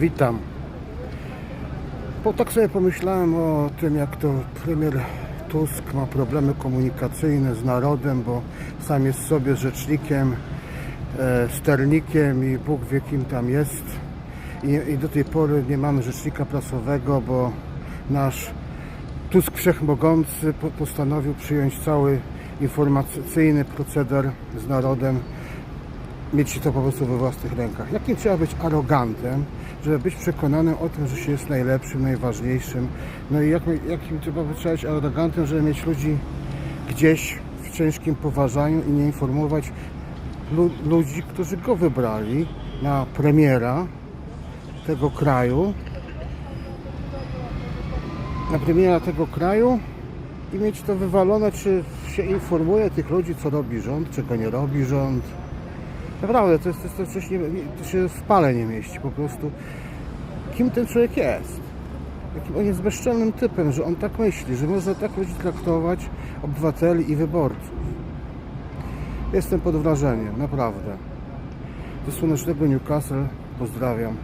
Witam. Bo tak sobie pomyślałem o tym, jak to premier Tusk ma problemy komunikacyjne z narodem, bo sam jest sobie rzecznikiem, e, sternikiem i Bóg wie kim tam jest. I, I do tej pory nie mamy rzecznika prasowego, bo nasz Tusk Wszechmogący po- postanowił przyjąć cały informacyjny proceder z narodem mieć to po prostu we własnych rękach. Jakim trzeba być arogantem, żeby być przekonanym o tym, że się jest najlepszym, najważniejszym. No i jak, jakim trzeba być arogantem, żeby mieć ludzi gdzieś w ciężkim poważaniu i nie informować lu- ludzi, którzy go wybrali na premiera tego kraju, na premiera tego kraju i mieć to wywalone, czy się informuje tych ludzi, co robi rząd, czego nie robi rząd. Naprawdę, to jest, to jest coś, nie, to się w pale nie mieści po prostu. Kim ten człowiek jest? Jakim on jest bezczelnym typem, że on tak myśli, że można tak ludzi traktować, obywateli i wyborców. Jestem pod wrażeniem, naprawdę. Ze słonecznego Newcastle pozdrawiam.